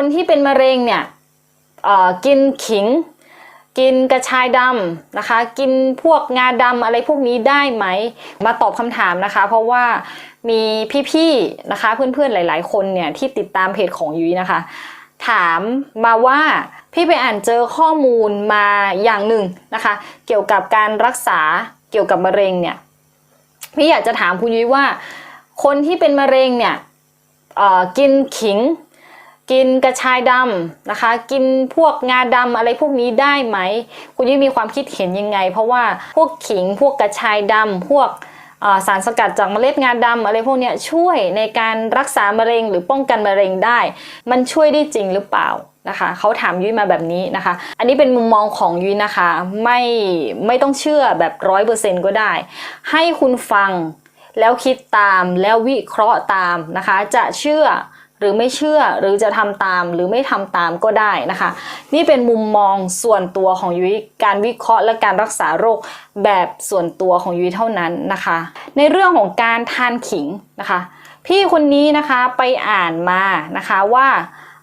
คนที่เป็นมะเร็งเนี่ยกินขิง กินกระชายดำนะคะ กินพวกงาดำอะไรพวกนี้ได้ไหม มาตอบคำถามนะคะ เพราะว่ามีพี่ๆนะคะเพื่อนๆหลาย ๆ คนเนี่ยที่ติดตามเพจของยุ้ยนะคะ ถามมาว่าพี่ไปอ่านเจอข้อมูลมาอย่างหนึ่งนะคะ เกี่ยวกับการรักษาเกี่ยวกับมะเร็งเนี่ยพี่อยากจะถามคุณยุ้ยว่า คนที่เป็นมะเร็งเนี่ยกินขิง กินกระชายดำนะคะ กินพวกงาดำอะไรพวกนี้ได้ไหม คุณยุ้ยมีความคิดเห็นยังไง เพราะว่าพวกขิงพวกกระชายดำพวกสารสกัดจากเมล็ดงาดำอะไรพวกนี้ช่วยในการรักษามะเร็งหรือป้องกันมะเร็งได้ มันช่วยได้จริงหรือเปล่านะคะเขาถามยุ้ยมาแบบนี้นะคะ อันนี้เป็นมุมมองของยุ้ยนะคะ ไม่ไม่ต้องเชื่อแบบร้อยเปอร์เซ็นต์ก็ได้ ให้คุณฟังแล้วคิดตามแล้ววิเคราะห์ตามนะคะ จะเชื่อ หรือไม่เชื่อหรือจะทำตามหรือไม่ทำตามก็ได้นะคะ นี่เป็นมุมมองส่วนตัวของยุ้ยการวิเคราะห์และการรักษาโรคแบบส่วนตัวของยุ้ยเท่านั้นนะคะ ในเรื่องของการทานขิงนะคะ พี่คนนี้นะคะไปอ่านมานะคะว่า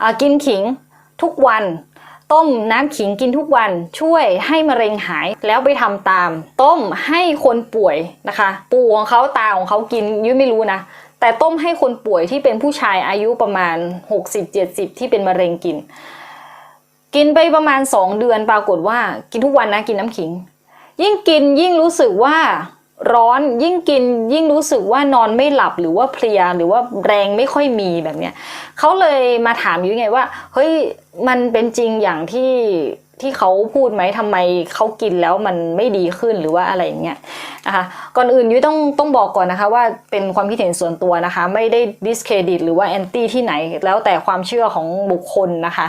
อ่ากินขิงทุกวันต้มน้ำขิงกินทุกวันช่วยให้มะเร็งหายแล้วไปทำตาม ต้มให้คนป่วยนะคะ ปู่ของเขาตาของเขากินยุ้ยไม่รู้นะ แต่ต้มให้คนป่วยที่เป็นผู้ชายอายุประมาณ 60-70 ที่เป็นมะเร็งกิน กินไปประมาณ 2 เดือนปรากฏว่ากินทุกวันนะกินน้ำขิง ยิ่งกินยิ่งรู้สึกว่าร้อนยิ่งกินยิ่งรู้สึกว่านอนไม่หลับหรือว่าเพลียหรือว่าแรงไม่ค่อยมีแบบเนี้ยเขาเลยมาถามยุ้ยไงว่าเฮ้ยมันเป็นจริงอย่างที่ ที่เขาพูดไหมทำไมเขากินแล้วมันไม่ดีขึ้นหรือว่าอะไรอย่างเงี้ยนะคะก่อนอื่นยุ้ยต้องต้องบอกก่อนนะคะว่าเป็นความคิดเห็นส่วนตัวนะคะ ไม่ได้ discredit หรือว่าแอนตี้ที่ไหน แล้วแต่ความเชื่อของบุคคลนะคะ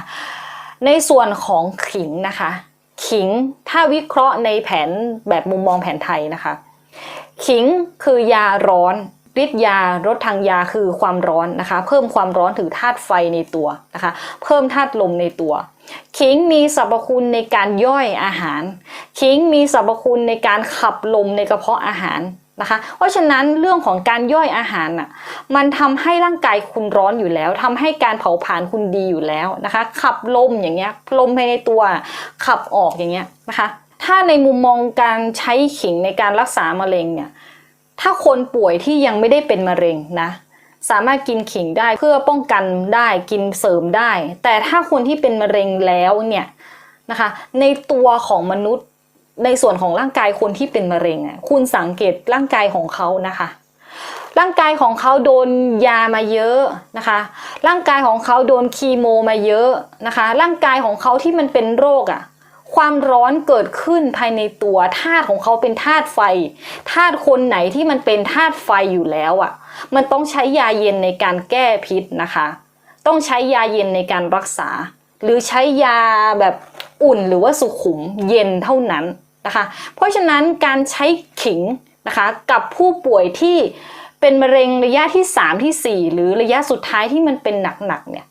ในส่วนของขิงนะคะ ขิงถ้าวิเคราะห์ในแผนแบบมุมมองแผนไทยนะคะ ขิงคือยาร้อนฤทธิ์ยารสทางยาคือความร้อนนะคะ เพิ่มความร้อนถึงธาตุไฟในตัวนะคะ เพิ่มธาตุลมในตัว ขิงมีสรรพคุณในการย่อยอาหาร ขิงมีสรรพคุณในการขับลมในกระเพาะอาหารนะคะ เพราะฉะนั้นเรื่องของการย่อยอาหารน่ะมันทำให้ร่างกายคุณร้อนอยู่แล้วทำให้การเผาผลาญคุณดีอยู่แล้วนะคะ ขับลมอย่างเงี้ยลมภายในตัวขับออกอย่างเงี้ยนะคะ ถ้าในมุมมองการใช้ขิงในการรักษามะเร็งเนี่ยถ้าคนป่วยที่ยังไม่ได้เป็นมะเร็งนะ สามารถกินขิงได้เพื่อป้องกันได้กินเสริมได้ แต่ถ้าคนที่เป็นมะเร็งแล้วเนี่ยนะคะในตัวของมนุษย์ในส่วนของร่างกายคนที่เป็นมะเร็งอะคุณสังเกตร่างกายของเขานะคะ ร่างกายของเขาโดนยามาเยอะนะคะ ร่างกายของเขาโดนคีโมมาเยอะนะคะ ร่างกายของเขาที่มันเป็นโรคอะ ความร้อนเกิดขึ้นภายในตัวธาตุของเขาเป็นธาตุไฟธาตุคนไหนที่มันเป็นธาตุไฟอยู่แล้วอะ มันต้องใช้ยาเย็นในการแก้พิษนะคะ ต้องใช้ยาเย็นในการรักษา หรือใช้ยาแบบอุ่นหรือว่าสุขุมเย็นเท่านั้นนะคะ เพราะฉะนั้นการใช้ขิงนะคะกับผู้ป่วยที่เป็นมะเร็งระยะที่ 3 ที่ 4 หรือระยะสุดท้ายที่มันเป็นหนักๆเนี่ย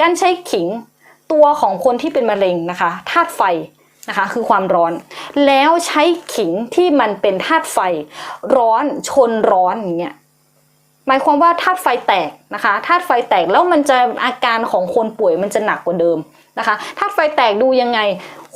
การใช้ขิง ตัวของคนที่เป็นมะเร็งนะคะธาตุไฟนะคะคือความร้อน แล้วใช้ขิงที่มันเป็นธาตุไฟ ร้อนชนร้อนอย่างเงี้ยหมายความว่าธาตุไฟแตกนะคะธาตุไฟแตกแล้วมันจะอาการของคนป่วยมันจะหนักกว่าเดิมนะคะธาตุไฟแตกดูยังไง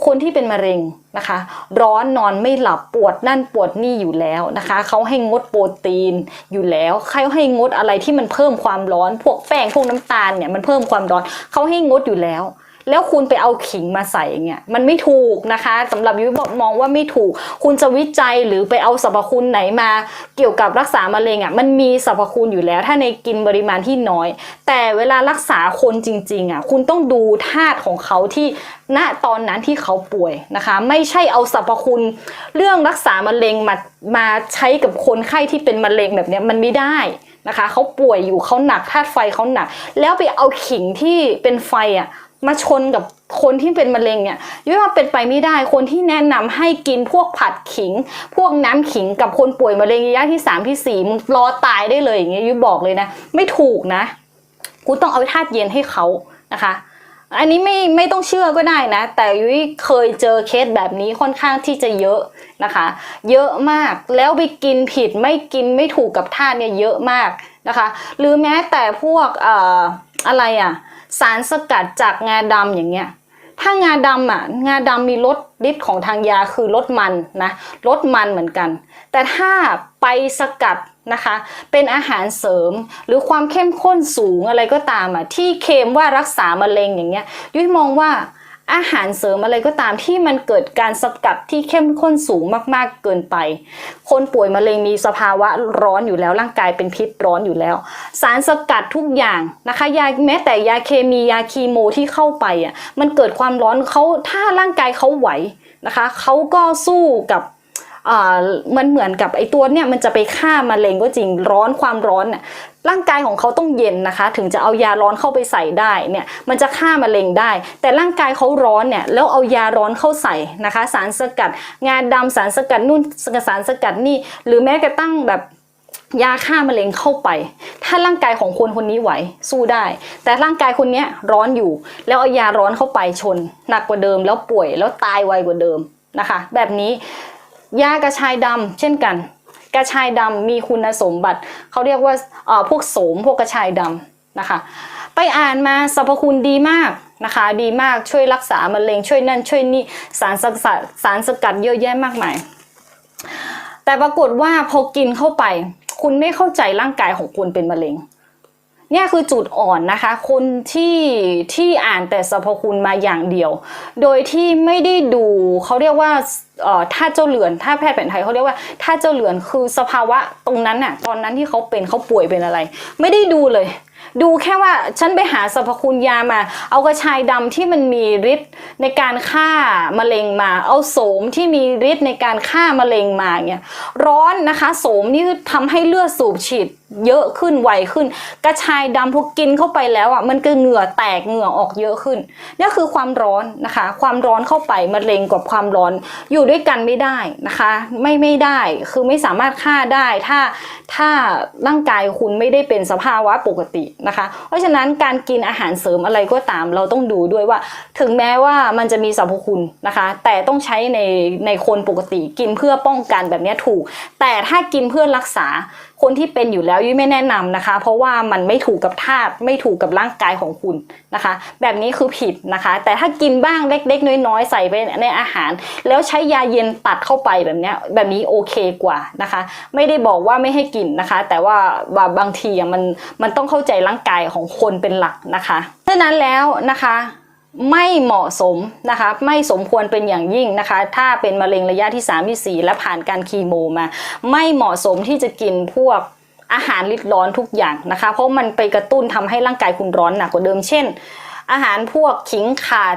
คนที่เป็นมะเร็งนะคะ ร้อนนอนไม่หลับปวดนั่นปวดนี่อยู่แล้วนะคะเขาให้งดโปรตีนอยู่แล้วเขาให้งดอะไรที่มันเพิ่มความร้อน พวกแป้งพวกน้ำตาลเนี่ยมันเพิ่มความร้อนเขาให้งดอยู่แล้ว แล้วคุณไปเอาขิงมาใส่เงี้ยมันไม่ถูกนะคะสำหรับยุ้ยบอกมองว่าไม่ถูก คุณจะวิจัยหรือไปเอาสรรพคุณไหนมา เกี่ยวกับรักษามะเร็งอะมันมีสรรพคุณอยู่แล้ว ถ้าในกินปริมาณที่น้อย แต่เวลารักษาคนจริงๆอะคุณต้องดูธาตุของเขาที่ณตอนนั้นที่เขาป่วยนะคะ ไม่ใช่เอาสรรพคุณ เรื่องรักษามะเร็งมามาใช้กับคนไข้ที่เป็นมะเร็งแบบเนี้ยมันไม่ได้นะคะเขาป่วยอยู่เขาหนักธาตุไฟเขาหนัก แล้วไปเอาขิงที่เป็นไฟอะ มาชนกับคนที่เป็นมะเร็งเนี่ยยุ้ยว่าเป็นไปไม่ได้คนที่แนะนำให้กินพวกผัดขิง พวกน้ำขิงกับคนป่วยมะเร็งระยะที่สามที่สี่มึงรอตายได้เลยอย่างเงี้ยยุ้ยบอกเลยนะ ไม่ถูกนะคุณต้องเอาธาตุเย็นให้เขานะคะ อันนี้ไม่ไม่ต้องเชื่อก็ได้นะ แต่ยุ้ยเคยเจอเคสแบบนี้ค่อนข้างที่จะเยอะนะคะ เยอะมากแล้วไปกินผิดไม่กินไม่ถูกกับธาตุเนี่ยเยอะมากนะคะ หรือแม้แต่พวกเอ่ออะไรอะ สารสกัดจากงาดำอย่างเงี้ยถ้างาดำอะงาดำมีลดฤทธิ์ของทางยาคือลดมันนะลดมันเหมือนกัน แต่ถ้าไปสกัดนะคะ เป็นอาหารเสริมหรือความเข้มข้นสูงอะไรก็ตามอะที่เค็มว่ารักษามะเร็งอย่างเงี้ยยุ้ยมองว่า อาหารเสริมอะไรก็ตามที่มันเกิดการสกัดที่เข้มข้นสูงมากๆเกินไป คนป่วยมะเร็งมีสภาวะร้อนอยู่แล้ว ร่างกายเป็นพิษร้อนอยู่แล้ว สารสกัดทุกอย่างนะคะยาแม้แต่ยาเคมียาคีโมที่เข้าไปอะมันเกิดความร้อนเขาถ้าร่างกายเขาไหวนะคะเขาก็สู้กับ มันเหมือนกับไอตัวเนี่ยมันจะไปฆ่ามะเร็งก็จริงร้อนความร้อนน่ะร่างกายของเขาต้องเย็นนะคะ ถึงจะเอายาร้อนเข้าไปใส่ได้เนี่ยมันจะฆ่ามะเร็งได้ แต่ร่างกายเขาร้อนเนี่ยแล้วเอายาร้อนเข้าใส่นะคะ สารสกัด งาดำสารสกัดนู่นสารสกัดนี่ หรือแม้กระทั่งแบบยาฆ่ามะเร็งเข้าไป ถ้าร่างกายของคนคนนี้ไหวสู้ได้ แต่ร่างกายคนนี้ร้อนอยู่ แล้วเอายาร้อนเข้าไปชน หนักกว่าเดิมแล้วป่วยแล้วตายไวกว่าเดิมนะคะ แบบนี้ ยากระชายดำเช่นกัน กระชายดำมีคุณสมบัติ เขาเรียกว่าพวกโสมพวกกระชายดำนะคะ ไปอ่านมาสรรพคุณดีมากนะคะ ดีมากช่วยรักษามะเร็งช่วยนั่นช่วยนี่สารสกัดสารสกัดเยอะแยะมากมาย แต่ปรากฏว่าพอกินเข้าไป คุณไม่เข้าใจร่างกายของคุณเป็นมะเร็ง เนี่ยคือจุดอ่อนนะคะ คนที่ที่อ่านแต่สรรพคุณมาอย่างเดียว โดยที่ไม่ได้ดูเขาเรียกว่าเอ่อท่าเจ้าเหลือนถ้าแพทย์แผนไทยเขาเรียกว่าท่าเจ้าเหลือนคือสภาวะตรงนั้นน่ะตอนนั้นที่เขาเป็นเขาป่วยเป็นอะไร ไม่ได้ดูเลย ดูแค่ว่าฉันไปหาสรรพคุณยามา เอากระชายดำที่มันมีฤทธิ์ในการฆ่ามะเร็งมา เอาโสมที่มีฤทธิ์ในการฆ่ามะเร็งมาเนี่ยร้อนนะคะ โสมนี่คือทำให้เลือดสูบฉีด เยอะขึ้นไวขึ้น กระชายดำพอกินเข้าไปแล้วอะมันก็เหงื่อแตกเหงื่อออกเยอะขึ้นนี่คือความร้อนนะคะ ความร้อนเข้าไปมะเร็งกับความร้อนอยู่ด้วยกันไม่ได้นะคะ ไม่ไม่ได้คือไม่สามารถฆ่าได้ถ้าถ้าร่างกายคุณไม่ได้เป็นสภาวะปกตินะคะ เพราะฉะนั้นการกินอาหารเสริมอะไรก็ตามเราต้องดูด้วยว่า ถึงแม้ว่ามันจะมีสรรพคุณนะคะ แต่ต้องใช้ในในคนปกติกินเพื่อป้องกันแบบนี้ถูก แต่ถ้ากินเพื่อรักษาคนที่เป็นอยู่แล้วยุ้ยไม่แนะนำนะคะ เพราะว่ามันไม่ถูกกับธาตุไม่ถูกกับร่างกายของคุณนะคะ แบบนี้คือผิดนะคะ แต่ถ้ากินบ้างเล็กๆ น้อยๆ ใส่ไปในอาหาร แล้วใช้ยาเย็นตัดเข้าไปแบบนี้แบบนี้โอเคกว่านะคะ ไม่ได้บอกว่าไม่ให้กินนะคะ แต่ว่าบางทีมันมันต้องเข้าใจร่างกายของคนเป็นหลักนะคะฉะนั้นแล้วนะคะ ไม่เหมาะสมนะคะไม่สมควรเป็นอย่างยิ่งนะคะ ถ้าเป็นมะเร็งระยะที่3ที่4และผ่านการคีโมมา ไม่เหมาะสมที่จะกินพวกอาหารริดร้อนทุกอย่างนะคะ เพราะมันไปกระตุ้นทำให้ร่างกายคุณร้อนหนักกว่าเดิมเช่น อาหารพวกขิงขาด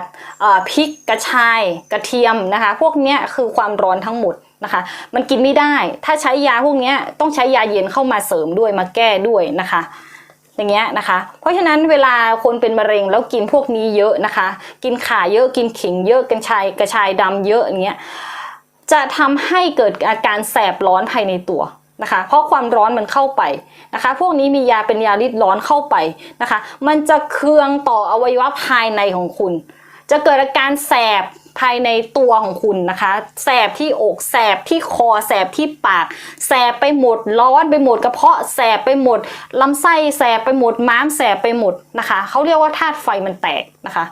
พริกกระชายกระเทียมนะคะ พวกนี้คือความร้อนทั้งหมดนะคะ มันกินไม่ได้ ถ้าใช้ยาพวกนี้ต้องใช้ยาเย็นเข้ามาเสริมด้วยมาแก้ด้วยนะคะ อย่างเงี้ยนะคะ เพราะฉะนั้นเวลาคนเป็นมะเร็งแล้วกินพวกนี้เยอะนะคะ กินข่าเยอะกินขิงเยอะกันชายกระชายดำเยอะอย่างเงี้ยจะทำให้เกิดอาการแสบร้อนภายในตัวนะคะ เพราะความร้อนมันเข้าไปนะคะ พวกนี้มียาเป็นยาริดร้อนเข้าไปนะคะ มันจะเคืองต่ออวัยวะภายในของคุณ จะเกิดอาการแสบ ภายในตัวของคุณนะคะแสบที่อกแสบที่คอแสบที่ปากแสบไปหมดร้อนไปหมดกระเพาะแสบไปหมดลำไส้แสบไปหมดม้ามแสบไปหมดนะคะเขาเรียกว่าธาตุไฟมันแตกนะคะ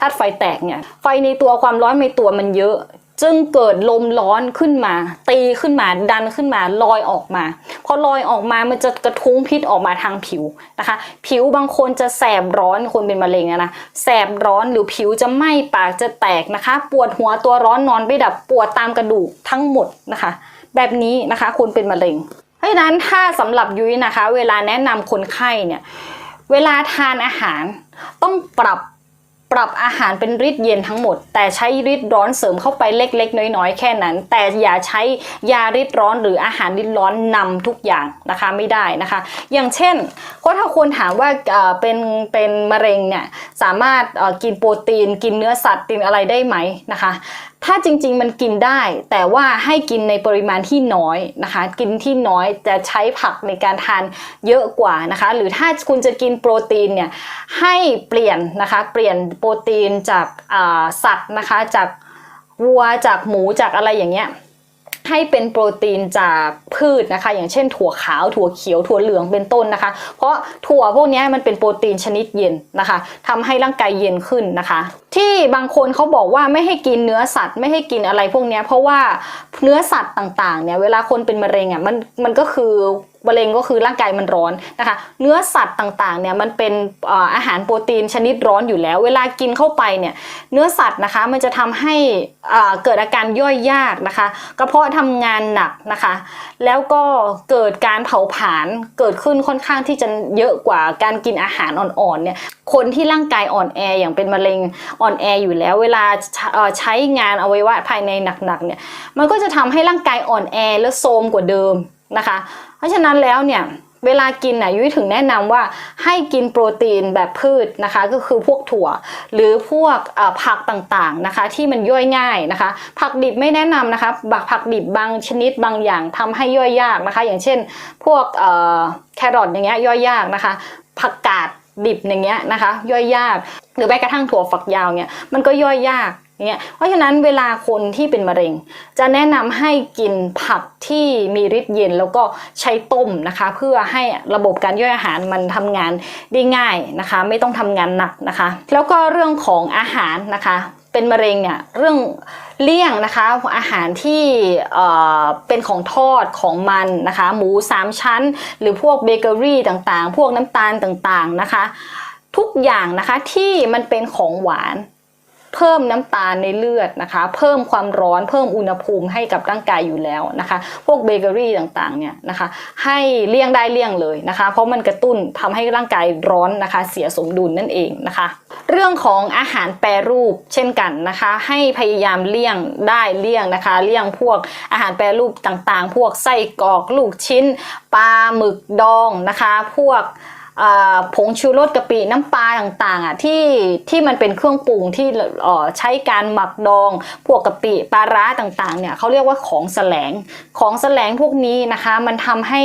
ธาตุไฟแตกเนี่ยไฟในตัวความร้อนในตัวมันเยอะ จึงเกิดลมร้อนขึ้นมา ตีขึ้นมาดันขึ้นมาลอยออกมา พอลอยออกมามันจะกระทุ้งพิษออกมาทางผิวนะคะ ผิวบางคนจะแสบร้อนคนเป็นมะเร็งอะนะแสบร้อนหรือผิวจะไหม้ปากจะแตกนะคะ ปวดหัวตัวร้อนนอนไม่ดับปวดตามกระดูกทั้งหมดนะคะ แบบนี้นะคะคนเป็นมะเร็งเพราะฉะนั้นถ้าสำหรับยุ้ยนะคะ เวลาแนะนำคนไข้เนี่ยเวลาทานอาหารต้องปรับ ปรับอาหารเป็นฤทธิ์เย็นทั้งหมด แต่ใช้ฤทธิ์ร้อนเสริมเข้าไปเล็กๆ น้อยๆ แค่นั้น แต่อย่าใช้ยาฤทธิ์ร้อนหรืออาหารฤทธิ์ร้อนนำทุกอย่างนะคะไม่ได้นะคะ อย่างเช่นก็ถ้าคนถามว่าเป็นเป็นมะเร็งเนี่ยสามารถกินโปรตีน กินเนื้อสัตว์กินอะไรได้ไหมนะคะถ้าจริงๆมันกินได้ แต่ว่าให้กินในปริมาณที่น้อยนะคะ กินที่น้อยจะใช้ผักในการทานเยอะกว่านะคะ หรือถ้าคุณจะกินโปรตีนเนี่ยให้เปลี่ยนนะคะเปลี่ยนโปรตีนจากสัตว์นะคะจากวัวจากหมูจากอะไรอย่างเงี้ย ให้เป็นโปรตีนจากพืชนะคะ อย่างเช่นถั่วขาวถั่วเขียวถั่วเหลืองเป็นต้นนะคะ เพราะถั่วพวกนี้มันเป็นโปรตีนชนิดเย็นนะคะทำให้ร่างกายเย็นขึ้นนะคะ ที่บางคนเขาบอกว่าไม่ให้กินเนื้อสัตว์ ไม่ให้กินอะไรพวกนี้เพราะว่าเนื้อสัตว์ต่างๆเนี่ยเวลาคนเป็นมะเร็งอะมันมันก็คือมะเร็งก็คือร่างกายมันร้อนนะคะ เนื้อสัตว์ต่างๆเนี่ยมันเป็นอาหารโปรตีนชนิดร้อนอยู่แล้ว เวลากินเข้าไปเนี่ยเนื้อสัตว์นะคะมันจะทำให้เกิดอาการย่อยยากนะคะกระเพาะทำงานหนักนะคะ แล้วก็เกิดการเผาผลาญเกิดขึ้นค่อนข้างที่จะเยอะกว่าการกินอาหารอ่อนๆเนี่ยคนที่ร่างกายอ่อนแออย่างเป็นมะเร็งอ่อนแออยู่แล้ว เวลาใช้งานอวัยวะภายในหนักๆเนี่ยมันก็จะทำให้ร่างกายอ่อนแอและโทรมกว่าเดิมนะคะ ราะฉะนั้นแล้วเนี่ยเวลากินน่ะยุ้ยถึงแนะนำว่าให้กินโปรตีนแบบพืชนะคะ ก็คือพวกถั่วหรือพวกผักต่างๆนะคะ ที่มันย่อยง่ายนะคะ ผักดิบไม่แนะนำนะคะบักผักดิบบางชนิดบางอย่างทำให้ย่อยยากนะคะ อย่างเช่น พวกแครอทอย่างเงี้ยย่อยยากนะคะ ผักกาดดิบอย่างเงี้ยนะคะ ย่อยยาก หรือแม้กระทั่งถั่วฝักยาวเงี้ยมันก็ย่อยยาก เงี้ยเพราะฉะนั้นเวลาคนที่เป็นมะเร็ง จะแนะนำให้กินผักที่มีฤทธิ์เย็นแล้วก็ใช้ต้มนะคะ เพื่อให้ระบบการย่อยอาหารมันทำงานได้ง่ายนะคะ ไม่ต้องทำงานหนักนะคะ แล้วก็เรื่องของอาหารนะคะเป็นมะเร็งเนี่ยเรื่องเลี่ยงนะคะอาหารที่เอ่อเป็นของทอดของมันนะคะหมูสามชั้น หรือพวกเบเกอรี่ต่างๆ พวกน้ำตาลต่างๆนะคะ ทุกอย่างนะคะที่มันเป็นของหวาน เพิ่มน้ำตาลในเลือดนะคะ เพิ่มความร้อนเพิ่มอุณหภูมิให้กับร่างกายอยู่แล้วนะคะ พวกเบเกอรี่ต่างๆเนี่ยนะคะ ให้เลี่ยงได้เลี่ยงเลยนะคะ เพราะมันกระตุ้นทำให้ร่างกายร้อนนะคะ เสียสมดุลนั่นเองนะคะ เรื่องของอาหารแปรรูปเช่นกันนะคะ ให้พยายามเลี่ยงได้เลี่ยงนะคะ เลี่ยงพวกอาหารแปรรูปต่างๆ พวกไส้กรอกลูกชิ้นปลาหมึกดองนะคะ พวก ผงชูรสกะปิน้ำปลาต่างๆอะที่ที่มันเป็นเครื่องปรุงที่ใช้การหมักดองพวกกะปิปลาร้าต่างๆเนี่ยเขาเรียกว่าของแสลงของแสลงพวกนี้นะคะ มันทำให้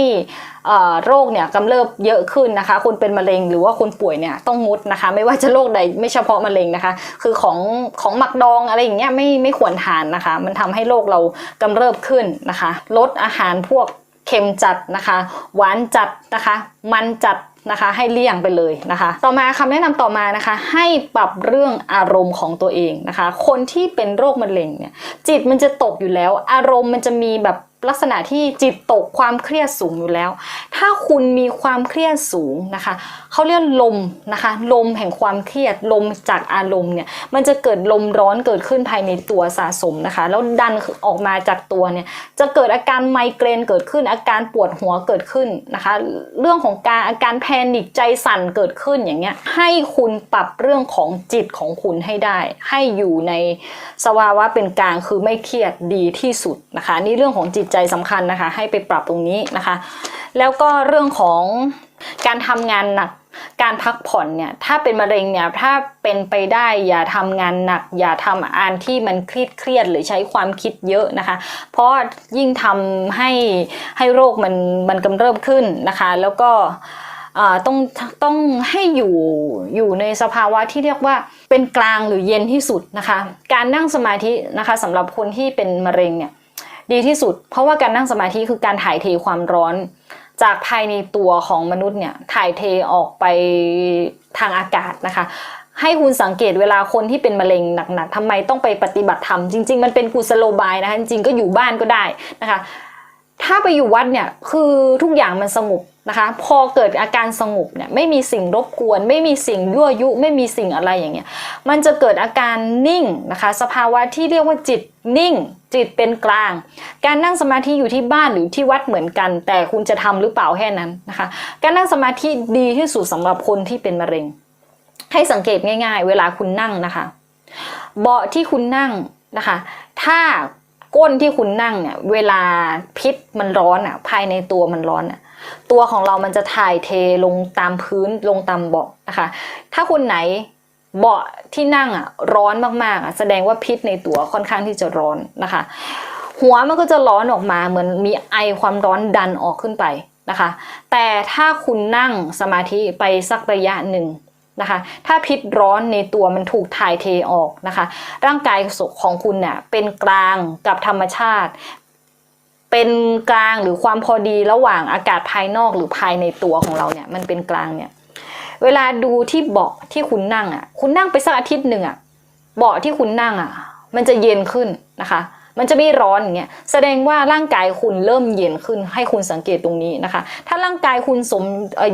โรคเนี่ยกำเริบเยอะขึ้นนะคะคนเป็นมะเร็งหรือว่าคนป่วยเนี่ยต้องงดนะคะ ไม่ว่าจะโรคใดไม่เฉพาะมะเร็งนะคะ คือของของหมักดองอะไรอย่างเงี้ยไม่ไม่ควรทานนะคะ มันทำให้โรคเรากำเริบขึ้นนะคะ ลดอาหารพวกเค็มจัดนะคะ หวานจัดนะคะ มันจัด นะคะ ให้เลี่ยงไปเลยนะคะ ต่อมาคำแนะนำต่อมานะคะ ให้ปรับเรื่องอารมณ์ของตัวเองนะคะ คนที่เป็นโรคมะเร็งเนี่ยจิตมันจะตกอยู่แล้ว อารมณ์มันจะมีแบบลักษณะที่จิตตกความเครียดสูงอยู่แล้ว ถ้าคุณมีความเครียดสูงนะคะเขาเรียกลมนะคะ ลมแห่งความเครียดลมจากอารมณ์เนี่ยมันจะเกิดลมร้อนเกิดขึ้นภายในตัวสะสมนะคะ แล้วดันออกมาจากตัวเนี่ยจะเกิดอาการไมเกรนเกิดขึ้นอาการปวดหัวเกิดขึ้นนะคะ เรื่องของการอาการแพนิคใจสั่นเกิดขึ้นอย่างเงี้ยให้คุณปรับเรื่องของจิตของคุณให้ได้ ให้อยู่ในสภาวะเป็นกลางคือไม่เครียดดีที่สุดนะคะนี่เรื่องของจิตใจสำคัญนะคะ ให้ไปปรับตรงนี้นะคะ แล้วก็เรื่องของการทำงานหนักการพักผ่อนเนี่ยถ้าเป็นมะเร็งเนี่ยถ้าเป็นไปได้อย่าทำงานหนัก อย่าทำอ่านที่มันเครียดเครียดหรือใช้ความคิดเยอะนะคะ เพราะยิ่งทำให้ให้โรคมันมันกำเริบขึ้นนะคะ แล้วก็ ต้องต้องให้อยู่อยู่ในสภาวะที่เรียกว่าเป็นกลางหรือเย็นที่สุดนะคะ การนั่งสมาธินะคะสำหรับคนที่เป็นมะเร็งเนี่ยดีที่สุด เพราะว่าการนั่งสมาธิคือการถ่ายเทความร้อน จากภายในตัวของมนุษย์เนี่ยถ่ายเทออกไปทางอากาศนะคะให้คุณสังเกตเวลาคนที่เป็นมะเร็งหนักๆทำไมต้องไปปฏิบัติธรรม จริง ๆ มันเป็นกุศโลบายนะคะ จริงๆ ก็อยู่บ้านก็ได้นะคะ ถ้าไปอยู่วัดเนี่ยคือทุกอย่างมันสงบนะคะ พอเกิดอาการสงบเนี่ยไม่มีสิ่งรบกวน ไม่มีสิ่งยั่วยุ ไม่มีสิ่งอะไรอย่างเงี้ยมันจะเกิดอาการนิ่งนะคะ สภาวะที่เรียกว่าจิตนิ่ง จิตเป็นกลาง การนั่งสมาธิอยู่ที่บ้านหรือที่วัดเหมือนกัน แต่คุณจะทำหรือเปล่าแค่นั้นนะคะ การนั่งสมาธิดีที่สุดสำหรับคนที่เป็นมะเร็ง ให้สังเกตง่าย ๆ เวลาคุณนั่งนะคะ เบาะที่คุณนั่งนะคะ ถ้า ก้นที่คุณนั่งเนี่ย เวลาพิษมันร้อนอะ ภายในตัวมันร้อนอะ ตัวของเรามันจะถ่ายเทลงตามพื้นลงตามเบาะนะคะ ถ้าคุณไหนเบาะที่นั่งอะร้อนมากๆอะแสดงว่าพิษในตัวค่อนข้างที่จะร้อนนะคะ หัวมันก็จะร้อนออกมาเหมือนมีไอความร้อนดันออกขึ้นไปนะคะ แต่ถ้าคุณนั่งสมาธิไปสักระยะหนึ่ง นะคะ ถ้าพิษร้อนในตัวมันถูกถ่ายเทออกนะคะ ร่างกายของคุณเนี่ยเป็นกลางกับธรรมชาติ เป็นกลางหรือความพอดีระหว่างอากาศภายนอกหรือภายในตัวของเราเนี่ยมันเป็นกลางเนี่ย เวลาดูที่เบาะที่คุณนั่งอะ คุณนั่งไปสักอาทิตย์หนึ่งอะ เบาะที่คุณนั่งอะ มันจะเย็นขึ้นนะคะ มันจะไม่ร้อนอย่างเงี้ยแสดงว่าร่างกายคุณเริ่มเย็นขึ้นให้คุณสังเกตตรงนี้นะคะ ถ้าร่างกายคุณสม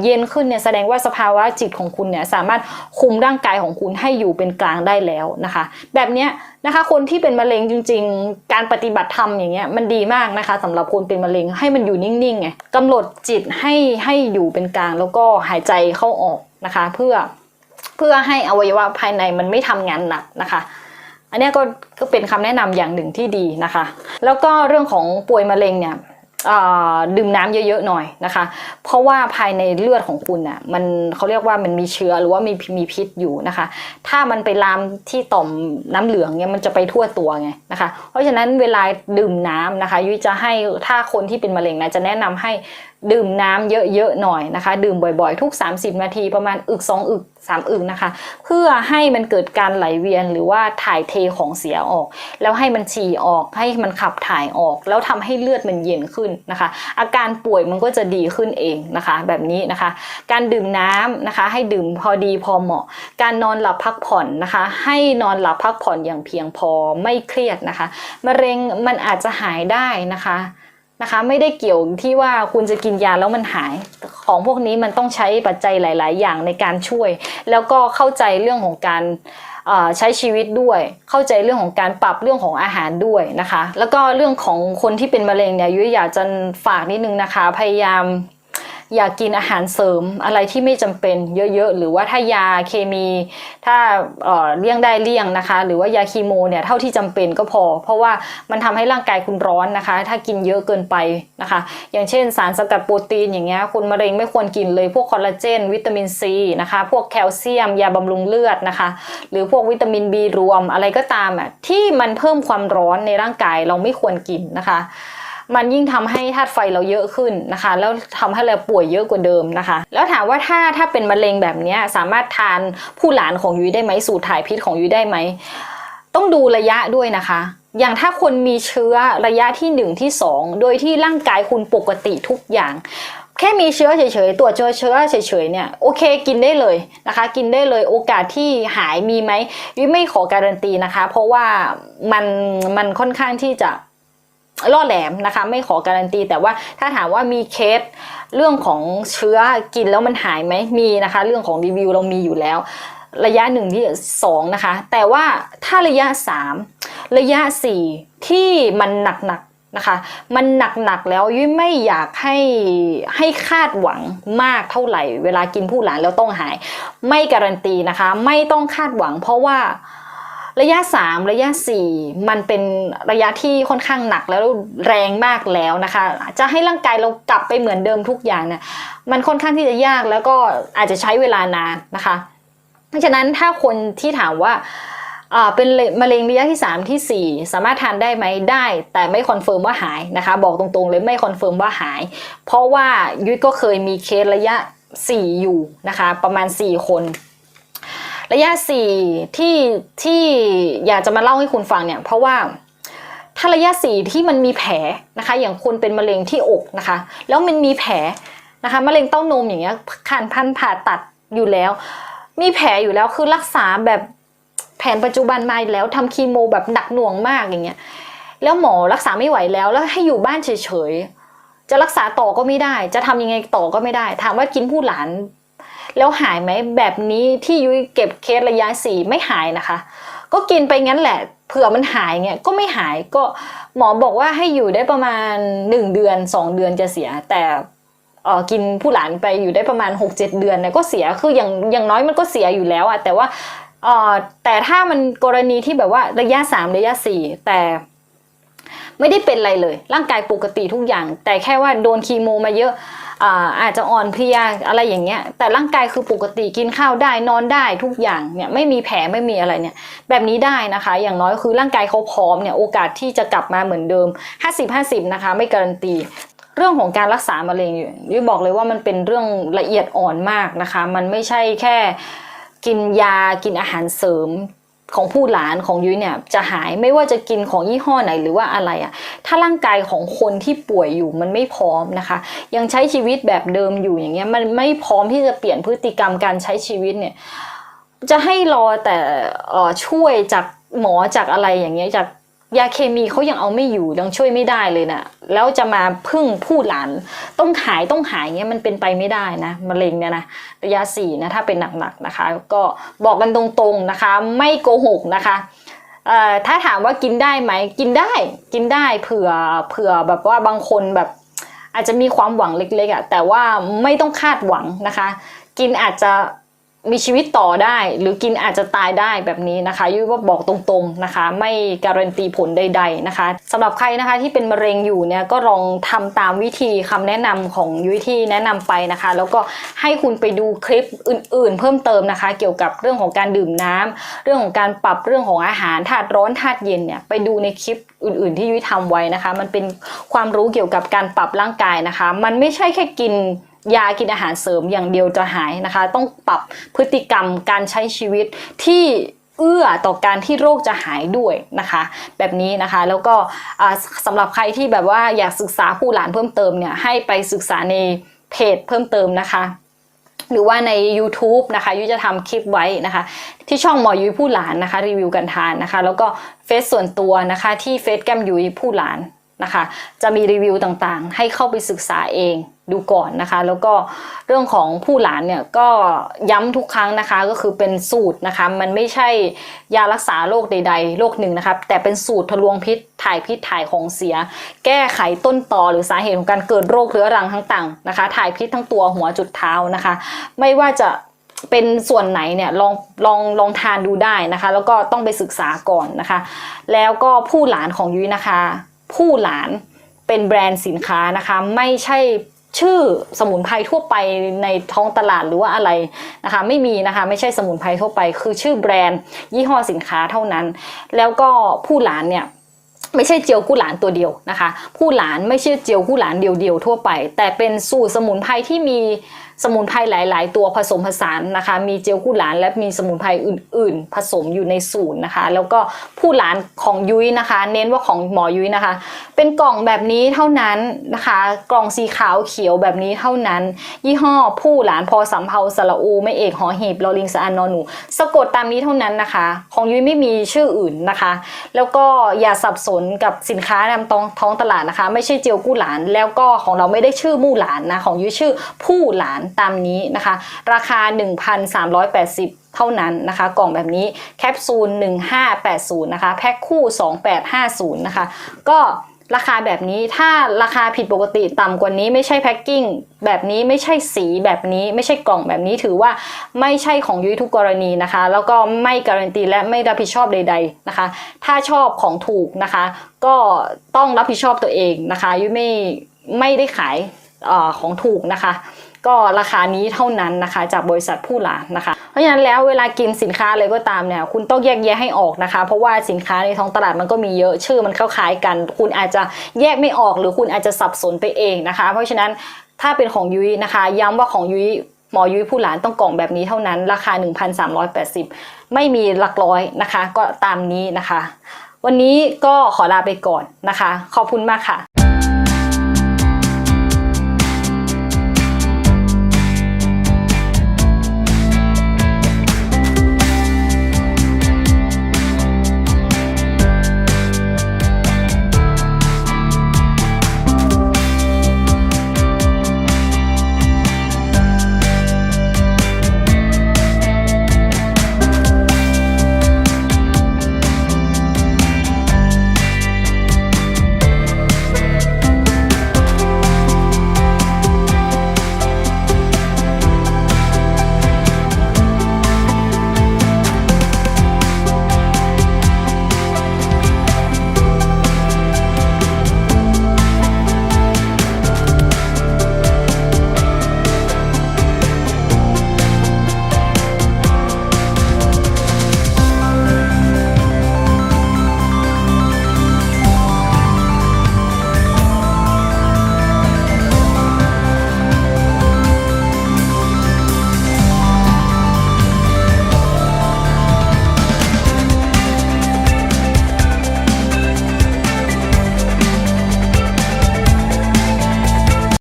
เย็นขึ้นเนี่ยแสดงว่าสภาวะจิตของคุณเนี่ยสามารถคุมร่างกายของคุณให้อยู่เป็นกลางได้แล้วนะคะ แบบเนี้ยนะคะคนที่เป็นมะเร็งจริง ๆ การปฏิบัติธรรมอย่างเงี้ยมันดีมากนะคะสำหรับคนเป็นมะเร็งให้มันอยู่นิ่งๆไงกำหนดจิตให้ให้อยู่เป็นกลางแล้วก็หายใจเข้าออกนะคะ เพื่อเพื่อให้อวัยวะภายในมันไม่ทำงานหนักนะคะ อันนี้ก็ก็เป็นคำแนะนำอย่างหนึ่งที่ดีนะคะ แล้วก็เรื่องของป่วยมะเร็งเนี่ยดื่มน้ำเยอะๆหน่อยนะคะ เพราะว่าภายในเลือดของคุณน่ะมันเขาเรียกว่ามันมีเชื้อหรือว่ามีมีพิษอยู่นะคะ ถ้ามันไปลามที่ต่อมน้ำเหลืองเนี่ยมันจะไปทั่วตัวไงนะคะ เพราะฉะนั้นเวลาดื่มน้ำนะคะยุ้ยจะให้ถ้าคนที่เป็นมะเร็งนะจะแนะนำให้ดื่มน้ำเยอะๆหน่อยนะคะ ดื่มบ่อยๆ ทุก 30 นาทีประมาณอึก2อึก3อึกนะคะ เพื่อให้มันเกิดการไหลเวียนหรือว่าถ่ายเทของเสียออก แล้วให้มันฉี่ออกให้มันขับถ่ายออก แล้วทำให้เลือดมันเย็นขึ้นนะคะ อาการป่วยมันก็จะดีขึ้นเองนะคะ แบบนี้นะคะ การดื่มน้ำนะคะ ให้ดื่มพอดีพอเหมาะ การนอนหลับพักผ่อนนะคะ ให้นอนหลับพักผ่อนอย่างเพียงพอไม่เครียดนะคะมะเร็งมันอาจจะหายได้นะคะ นะคะ ไม่ได้เกี่ยวที่ว่าคุณจะกินยาแล้วมันหาย ของพวกนี้มันต้องใช้ปัจจัยหลาย ๆ อย่างในการช่วย แล้วก็เข้าใจเรื่องของการใช้ชีวิตด้วย เข้าใจเรื่องของการปรับเรื่องของอาหารด้วยนะคะ แล้วก็เรื่องของคนที่เป็นมะเร็งเนี่ยยุ้ยอยากจะฝากนิดนึงนะคะ พยายาม อย่ากกินอาหารเสริมอะไรที่ไม่จำเป็นเยอะๆ หรือว่าถ้ายาเคมี ถ้าเเลี่ยงได้เลี่ยงนะคะ หรือว่ายาคีโมเนี่ยเท่าที่จำเป็นก็พอ เพราะว่ามันทำให้ร่างกายคุณร้อนนะคะ ถ้ากินเยอะเกินไปนะคะ อย่างเช่นสารสกัดโปรตีนอย่างเงี้ยคุณมะเร็งไม่ควรกินเลยพวกคอลลาเจน วิตามินซีนะคะ พวกแคลเซียม ยาบำรุงเลือดนะคะ หรือพวกวิตามิน B รวมอะไรก็ตามอะที่มันเพิ่มความร้อนในร่างกายเราไม่ควรกินนะคะ มันยิ่งทำให้ธาตุไฟเราเยอะขึ้นนะคะ แล้วทำให้เราป่วยเยอะกว่าเดิมนะคะ แล้วถามว่าถ้าถ้าเป็นมะเร็งแบบนี้สามารถทานผู้หลานของยุ้ยได้ไหมสูตรถ่ายพิษของยุ้ยได้ไหมต้องดูระยะด้วยนะคะอย่างถ้าคนมีเชื้อระยะที่หนึ่งที่สองโดยที่ร่างกายคุณปกติทุกอย่าง แค่มีเชื้อเฉยๆตรวจเจอเชื้อเฉยๆเนี่ยโอเคกินได้เลยนะคะ กินได้เลยโอกาสที่หายมีไหมยุ้ยไม่ขอการันตีนะคะ เพราะว่ามันมันค่อนข้างที่จะ ล่อแหลมนะคะ ไม่ขอการันตี แต่ว่าถ้าถามว่ามีเคสเรื่องของเชื้อกินแล้วมันหายไหมมีนะคะ เรื่องของรีวิวเรามีอยู่แล้ว ระยะหนึ่งที่สองนะคะ แต่ว่าถ้าระยะสามระยะสี่ที่มันหนักๆนะคะ มันหนักๆแล้วยุ้ยไม่อยากให้ให้คาดหวังมากเท่าไหร่ เวลากินผู้หลานแล้วต้องหาย ไม่การันตีนะคะ ไม่ต้องคาดหวังเพราะว่า ระยะ 3 ระยะ 4 มันเป็นระยะที่ค่อนข้างหนักแล้วแรงมากแล้วนะคะ จะให้ร่างกายเรากลับไปเหมือนเดิมทุกอย่างเนี่ยมันค่อนข้างที่จะยากแล้วก็อาจจะใช้เวลานานนะคะ เพราะฉะนั้นถ้าคนที่ถามว่าเป็นมะเร็งระยะที่ 3 ทีสี่4 สามารถทานได้ไหมได้ แต่ไม่คอนเฟิร์มว่าหายนะคะ บอกตรงๆเลยไม่คอนเฟิร์มว่าหาย เพราะว่ายุ้ยก็เคยมีเคสระยะ 4 อยู่นะคะ ประมาณ 4 คน ระยะสี่ที่ที่อยากจะมาเล่าให้คุณฟังเนี่ยเพราะว่าถ้าระยะสี่ที่มันมีแผลนะคะ อย่างคุณเป็นมะเร็งที่อกนะคะ แล้วมันมีแผลนะคะมะเร็งเต้านมอย่างเงี้ยขันพันผ่าตัดอยู่แล้ว มีแผลอยู่แล้วคือรักษาแบบแผนปัจจุบันมาแล้วทำคีโมแบบหนักหน่วงมากอย่างเงี้ยแล้วหมอรักษาไม่ไหวแล้วแล้วให้อยู่บ้านเฉยๆจะรักษาต่อก็ไม่ได้ จะทำยังไงต่อก็ไม่ได้ ถามว่ากินผู้หลาน แล้วหายไหมแบบนี้ที่ยุ้ยเก็บเคสระยะสี่ไม่หายนะคะ ก็กินไปงั้นแหละเผื่อมันหายเงี้ยก็ไม่หายก็หมอบอกว่าให้อยู่ได้ประมาณ 1 เดือน 2 เดือนจะเสีย แต่ออกินผู้หลานไปอยู่ได้ประมาณ 6-7 เดือนเนี่ยก็เสียคืออย่างอย่างน้อยมันก็เสียอยู่แล้วอะแต่ว่าออแต่ถ้ามันกรณีที่แบบว่าระยะ 3 ระยะ 4 แต่ไม่ได้เป็นอะไรเลย ร่างกายปกติทุกอย่าง แต่แค่ว่าโดนคีโมมาเยอะ อาจจะอ่อนเพลียอะไรอย่างเงี้ย แต่ร่างกายคือปกติกินข้าวได้นอนได้ทุกอย่างเนี่ยไม่มีแผลไม่มีอะไรเนี่ย แบบนี้ได้นะคะ อย่างน้อยคือร่างกายเขาพร้อมเนี่ยโอกาสที่จะกลับมาเหมือนเดิม 50-50 นะคะ ไม่การันตีเรื่องของการรักษามะเร็งยุ้ยบอกเลยว่ามันเป็นเรื่องละเอียดอ่อนมากนะคะ มันไม่ใช่แค่กินยากินอาหารเสริม ของผู้หลานของยุ้ยเนี่ยจะหายไม่ว่าจะกินของยี่ห้อไหนหรือว่าอะไรอะถ้าร่างกายของคนที่ป่วยอยู่มันไม่พร้อมนะคะ ยังใช้ชีวิตแบบเดิมอยู่อย่างเงี้ยมันไม่พร้อมที่จะเปลี่ยนพฤติกรรมการใช้ชีวิตเนี่ยจะให้รอแต่ออช่วยจากหมอจากอะไรอย่างเงี้ยจาก ยาเคมีเขายังเอาไม่อยู่ยังช่วยไม่ได้เลยนะแล้วจะมาพึ่งผู้หลานต้องหายต้องหายเงี้ยมันเป็นไปไม่ได้นะมะเร็งเนี่ยนะระยะสี่นะถ้าเป็นหนักๆนะคะ ก็บอกกันตรงๆนะคะ ไม่โกหกนะคะเอ่อถ้าถามว่ากินได้ไหมกินได้กินได้เผื่อเผื่อแบบว่าบางคนแบบอาจจะมีความหวังเล็กๆอะ่ะแต่ว่าไม่ต้องคาดหวังนะคะ กินอาจจะ มีชีวิตต่อได้ หรือกินอาจจะตายได้แบบนี้นะคะยุ้ยว่าบอกตรงๆนะคะ ไม่การันตีผลใด ๆนะคะสำหรับใครนะคะที่เป็นมะเร็งอยู่เนี่ยก็ลองทำตามวิธีคำแนะนำของยุ้ยที่แนะนำไปนะคะ แล้วก็ให้คุณไปดูคลิปอื่น ๆ เพิ่มเติมนะคะ เกี่ยวกับเรื่องของการดื่มน้ำเรื่องของการปรับเรื่องของอาหารธาตุร้อนธาตุเย็นเนี่ยไปดูในคลิปอื่น ๆ ที่ยุ้ยทำไว้นะคะ มันเป็นความรู้เกี่ยวกับการปรับร่างกายนะคะ มันไม่ใช่แค่กิน ยากินอาหารเสริมอย่างเดียวจะหายนะคะ ต้องปรับพฤติกรรมการใช้ชีวิตที่เอื้อต่อการที่โรคจะหายด้วยนะคะ แบบนี้นะคะแล้วก็สำหรับใครที่แบบว่าอยากศึกษาผู้หลานเพิ่มเติมเนี่ยให้ไปศึกษาในเพจเพิ่มเติมนะคะ หรือว่าใน YouTube นะคะยุ้ยจะทำคลิปไว้นะคะ ที่ช่องหมอยุ้ยผู้หลานนะคะ รีวิวกันทานนะคะ แล้วก็เฟซส่วนตัวนะคะที่เฟซแก้มยุ้ยผู้หลานนะคะ จะมีรีวิวต่างๆ ให้เข้าไปศึกษาเอง ดูก่อนนะคะ แล้วก็เรื่องของผู้หลานเนี่ยก็ย้ำทุกครั้งนะคะก็คือเป็นสูตรนะคะ มันไม่ใช่ยารักษาโรคใด ๆ โรคหนึ่งนะคะแต่เป็นสูตรทะลวงพิษถ่ายพิษถ่ายของเสีย แก้ไขต้นตอหรือสาเหตุของการเกิดโรคเรื้อรังทั้งต่างนะคะ ถ่ายพิษทั้งตัวหัวจุดเท้านะคะ ไม่ว่าจะเป็นส่วนไหนเนี่ยลองลองลองทานดูได้นะคะ แล้วก็ต้องไปศึกษาก่อนนะคะ แล้วก็ผู้หลานของยุ้ยนะคะ ผู้หลานเป็นแบรนด์สินค้านะคะ ไม่ใช่ ชื่อสมุนไพรทั่วไปในท้องตลาดหรือว่าอะไรนะคะไม่มีนะคะไม่ใช่สมุนไพรทั่วไป คือชื่อแบรนด์ ยี่ห้อสินค้าเท่านั้น แล้วก็ผู้หลานเนี่ยไม่ใช่เจียวกู้หลานตัวเดียวนะคะ ผู้หลานไม่ใช่เจียวกู้หลานเดียวๆทั่วไป แต่เป็นสูตรสมุนไพรที่มี สมุนไพรหลาย ๆ ตัวผสมผสานนะคะ มีเจียวกู้หลานและมีสมุนไพรอื่น ๆ ผสมอยู่ในสูตรนะคะ แล้วก็ผู้หลานของยุ้ยนะคะ เน้นว่าของหมอยุ้ยนะคะ เป็นกล่องแบบนี้เท่านั้นนะคะ กล่องสีขาวเขียวแบบนี้เท่านั้น ยี่ห้อผู้หลานพอสำเภาสระอูไม่เอกหอหีบลอลิงสะอานนอหนูสะกดตามนี้เท่านั้นนะคะ ของยุ้ยไม่มีชื่ออื่นนะคะ แล้วก็อย่าสับสนกับสินค้าตามท้องท้องตลาดนะคะ ไม่ใช่เจียวกู้หลาน แล้วก็ของเราไม่ได้ชื่อมู่หลานนะของยุ้ยชื่อผู้หลานตามนี้นะคะ ราคา 1,380 เท่านั้นนะคะ กล่องแบบนี้แคปซูล 1580 นะคะ แพ็คคู่ 2850 นะคะ ก็ราคาแบบนี้ถ้าราคาผิดปกติต่ำกว่านี้ไม่ใช่แพ็คกิ้งแบบนี้ไม่ใช่สีแบบนี้ไม่ใช่กล่องแบบนี้ถือว่าไม่ใช่ของยุ้ยทุกกรณีนะคะ แล้วก็ไม่การันตีและไม่รับผิดชอบใด ๆนะคะ ถ้าชอบของถูกนะคะ ก็ต้องรับผิดชอบตัวเองนะคะยุ้ยไม่ไม่ได้ขายอของถูกนะคะ ก็ราคานี้เท่านั้นนะคะ จากบริษัทผู้หลานนะคะ เพราะฉะนั้นแล้วเวลากินสินค้าอะไรก็ตามเนี่ยคุณต้องแยกแยะให้ออกนะคะ เพราะว่าสินค้าในท้องตลาดมันก็มีเยอะชื่อมันคล้ายกัน คุณอาจจะแยกไม่ออกหรือคุณอาจจะสับสนไปเองนะคะ เพราะฉะนั้นถ้าเป็นของยุ้ยนะคะ ย้ำว่าของยุ้ยหมอยุ้ยผู้หลานต้องกล่องแบบนี้เท่านั้น ราคา 1,380 ไม่มีหลักร้อยนะคะ ก็ตามนี้นะคะ วันนี้ก็ขอลาไปก่อนนะคะ ขอบคุณมากค่ะ